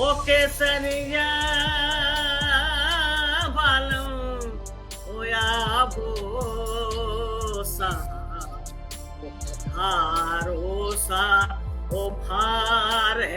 Okay Sania బాలం ఓయా భోసా భారోసా ఓ భారే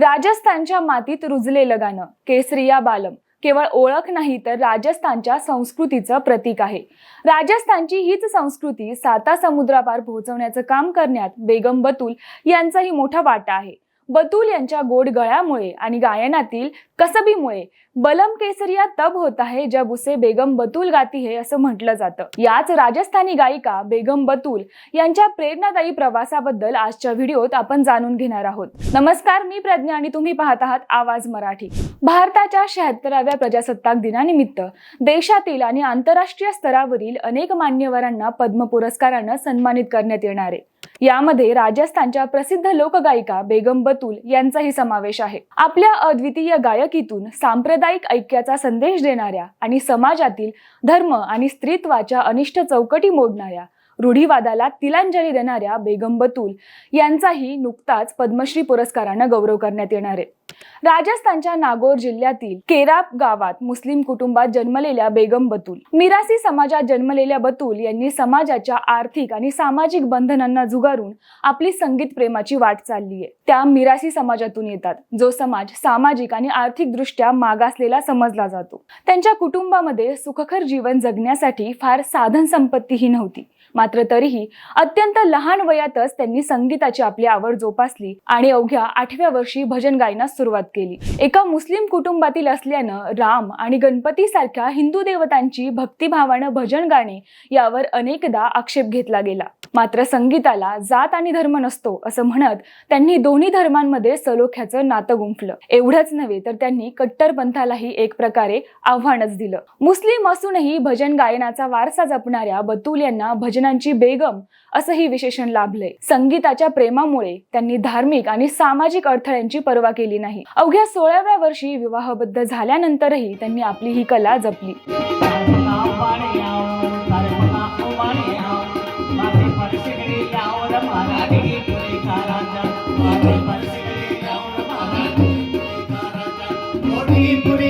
राजस्थानच्या मातीत रुजलेलं गाणं केसरिया बालम. केवळ ओळख नाही तर राजस्थानच्या संस्कृतीचं प्रतीक आहे. राजस्थानची हीच संस्कृती साता समुद्रापार पोहोचवण्याचं काम करण्यात बेगम बतूल यांचाही मोठा वाटा आहे. बतूल यांच्या गोड गळ्यामुळे आणि गायनातील कसबीमुळे बलम केसरिया तब होता है जब उसे बेगम बतूल गाती है असं म्हटलं जातं. याच राजस्थानी गायिका बेगम बतूल यांच्या प्रेरणादायी प्रवासाबद्दल आजच्या व्हिडिओत आपण जाणून घेणार आहोत. नमस्कार मी प्रज्ञा आणि तुम्ही पाहत आहात आवाज मराठी. भारताच्या शहात्तराव्या प्रजासत्ताक दिनानिमित्त देशातील आणि आंतरराष्ट्रीय स्तरावरील अनेक मान्यवरांना पद्म पुरस्कारानं सन्मानित करण्यात येणार आहे. यामध्ये राजस्थानच्या प्रसिद्ध लोकगायिका बेगम बतूल यांचाही समावेश आहे. आपल्या अद्वितीय गायकीतून सांप्रदायिक ऐक्याचा संदेश देणाऱ्या आणि समाजातील धर्म आणि स्त्रीत्वाच्या अनिष्ट चौकटी मोडणाऱ्या रूढीवादाला तिलांजली देणाऱ्या बेगम बतूल यांचाही नुकताच पद्मश्री पुरस्कारानं गौरव करण्यात येणार आहे. राजस्थानच्या नागौर जिल्ह्यातील केराप गावात मुस्लिम कुटुंबात जन्मलेल्या बेगम बतूल. मिरासी समाजात जन्मलेल्या बतूल यांनी समाजाच्या आर्थिक आणि सामाजिक बंधनांना झुगारून आपली संगीत प्रेमाची वाट चालली आहे त्या मिरासी समाजातून येतात जो समाज सामाजिक आणि आर्थिक दृष्ट्या मागासलेला समजला जातो. त्यांच्या कुटुंबामध्ये सुखकर जीवन जगण्यासाठी फार साधन संपत्तीही नव्हती. मात्र तरीही अत्यंत लहान वयातच त्यांनी संगीताची आपली आवड जोपासली आणि अवघ्या आठव्या वर्षी भजन गायनास सुरुवात केली. एका मुस्लिम कुटुंबातील असल्यानं राम आणि गणपती सारख्या हिंदू देवतांची भक्तिभावानं भजन गाणे यावर अनेकदा आक्षेप घेतला गेला. मात्र संगीताला जात आणि धर्म नसतो असं म्हणत त्यांनी दोन्ही धर्मांमध्ये सलोख्याचं नातं गुंफलं. एवढंच नव्हे तर त्यांनी कट्टरपंथालाही एक प्रकारे आव्हानच दिलं. मुस्लिम असूनही भजन गायनाचा वारसा जपणाऱ्या बतूल यांना भजन भजनांची बेगम असंही विशेषण लाभलंय. संगीताच्या प्रेमामुळे त्यांनी धार्मिक आणि सामाजिक अडथळ्यांची पर्वा केली नाही. अवघ्या सोळाव्या वर्षी विवाहबद्ध झाल्यानंतरही त्यांनी आपली ही कला जपली. पुरी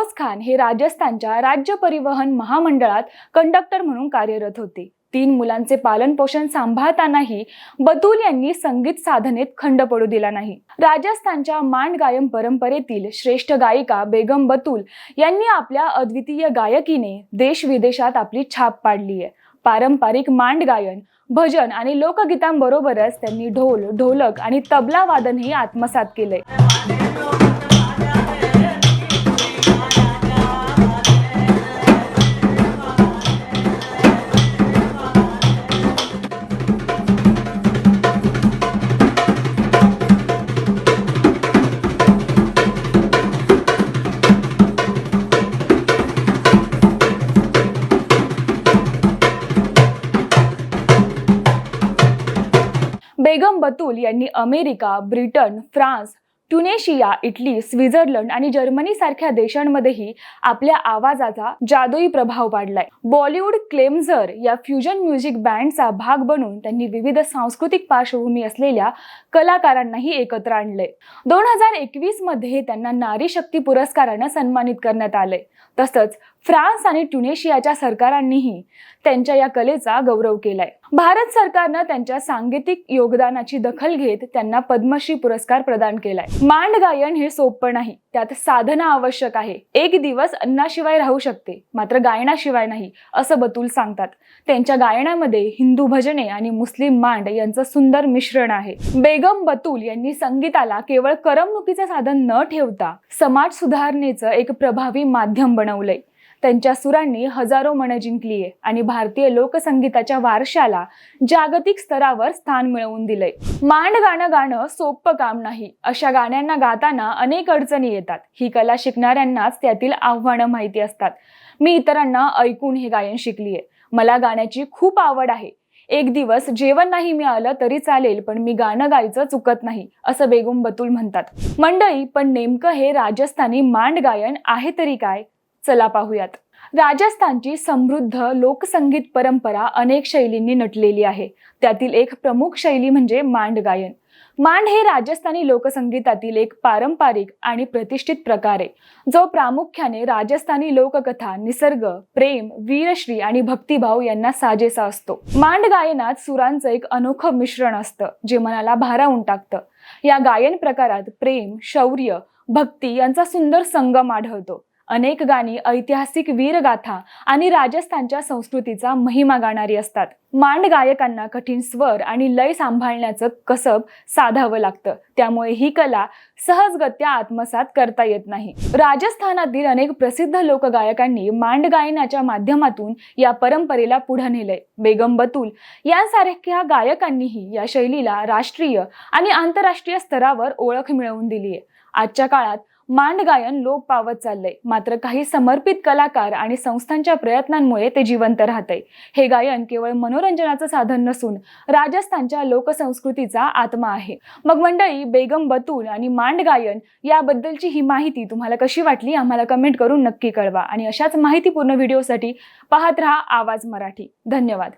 फिरोज खान हे राजस्थानच्या राज्य परिवहन महामंडळात कंडक्टर म्हणून कार्यरत होते. तीन मुलांचे पालन पोषण सांभाळतानाही बतूल यांनी संगीत साधनेत खंड पडू दिला नाही. राजस्थानच्या मांड गायन परंपरेतील श्रेष्ठ गायिका बेगम बतूल यांनी आपल्या अद्वितीय गायकीने देश विदेशात आपली छाप पाडली आहे. पारंपरिक मांड गायन भजन आणि लोकगीतांबरोबरच त्यांनी ढोल ढोलक आणि तबला वादनही आत्मसात केलंय. बेगम बतूल यांनी America Britain France Tunisia Italy Switzerland आणि जर्मनी सारख्या देशांमध्येही आपल्या आवाजाचा जादुई प्रभाव पाडलाय. बॉलिवूड क्लेमझर या फ्युजन म्युझिक बँडचा भाग बनून त्यांनी विविध सांस्कृतिक पार्श्वभूमी असलेल्या कलाकारांनाही एकत्र आणलंय. दोन हजार एकवीसमध्ये त्यांना नारी शक्ती पुरस्कारानं सन्मानित करण्यात आलंय. तसंच फ्रान्स आणि ट्युनेशियाच्या सरकारांनीही त्यांच्या या कलेचा गौरव केलाय. भारत सरकारनं त्यांच्या सांगीतिक योगदानाची दखल घेत त्यांना पद्मश्री पुरस्कार प्रदान केलाय. मांड गायन हे सोपं नाही त्यात साधना आवश्यक आहे. एक दिवस अन्नाशिवाय राहू शकते मात्र गायनाशिवाय नाही असं बतूल सांगतात. त्यांच्या गायनामध्ये हिंदू भजने आणि मुस्लिम मांड यांचं सुंदर मिश्रण आहे. बेगम बतूल यांनी संगीताला केवळ करमणुकीचं साधन न ठेवता समाज सुधारणेचं एक प्रभावी माध्यम बनवलंय. त्यांच्या सुरांनी हजारो मनं जिंकली आहे आणि भारतीय लोकसंगीताच्या वारशाला जागतिक स्तरावर स्थान मिळवून दिलंय. मांड गाणं गाणं सोपं काम नाही अशा गाण्यांना गाताना अनेक अडचणी येतात. ही कला शिकणाऱ्यांनाच त्यातील आव्हानं माहिती असतात. मी इतरांना ऐकून हे गायन शिकली आहे मला गाण्याची खूप आवड आहे. एक दिवस जेवण नाही मिळालं तरी चालेल पण मी गाणं गायचं चुकत नाही असं बेगम बतुल म्हणतात. मंडळी पण नेमकं हे राजस्थानी मांड गायन आहे तरी काय? चला पाहूयात. राजस्थानची समृद्ध लोकसंगीत परंपरा अनेक शैलींनी नटलेली आहे. त्यातील एक प्रमुख शैली म्हणजे मांड गायन. मांड हे राजस्थानी लोकसंगीतातील एक पारंपरिक आणि प्रतिष्ठित प्रकार आहे जो प्रामुख्याने राजस्थानी लोककथा निसर्ग प्रेम वीरश्री आणि भक्तिभाव यांना साजेसा असतो. मांड गायनात सुरांचं एक अनोखं मिश्रण असतं जे मनाला भारावून टाकतं. या गायन प्रकारात प्रेम शौर्य भक्ती यांचा सुंदर संगम आढळतो. अनेक गाणी ऐतिहासिक वीरगाथा आणि राजस्थानच्या संस्कृतीचा महिमा गाणारी असतात. मांड गायकांना कठीण स्वर आणि लय सांभाळण्याचं कसब साधावं लागतं. त्यामुळे ही कला सहजगत्या आत्मसात करता येत नाही. राजस्थानातील अनेक प्रसिद्ध लोकगायकांनी मांड गायनाच्या माध्यमातून या परंपरेला पुढे नेलंय. बेगम बतूल यांसारख्या गायकांनीही या शैलीला राष्ट्रीय आणि आंतरराष्ट्रीय स्तरावर ओळख मिळवून दिली आहे आजच्या काळात मांड गायन लोप पावत चाललंय. मात्र काही समर्पित कलाकार आणि संस्थांच्या प्रयत्नांमुळे ते जिवंत राहतंय. हे गायन केवळ मनोरंजनाचं साधन नसून राजस्थानच्या लोकसंस्कृतीचा आत्मा आहे. मग मंडळी बेगम बतूल आणि मांड गायन याबद्दलची ही माहिती तुम्हाला कशी वाटली आम्हाला कमेंट करून नक्की कळवा. आणि अशाच माहितीपूर्ण व्हिडिओसाठी पाहत रहा आवाज मराठी. धन्यवाद.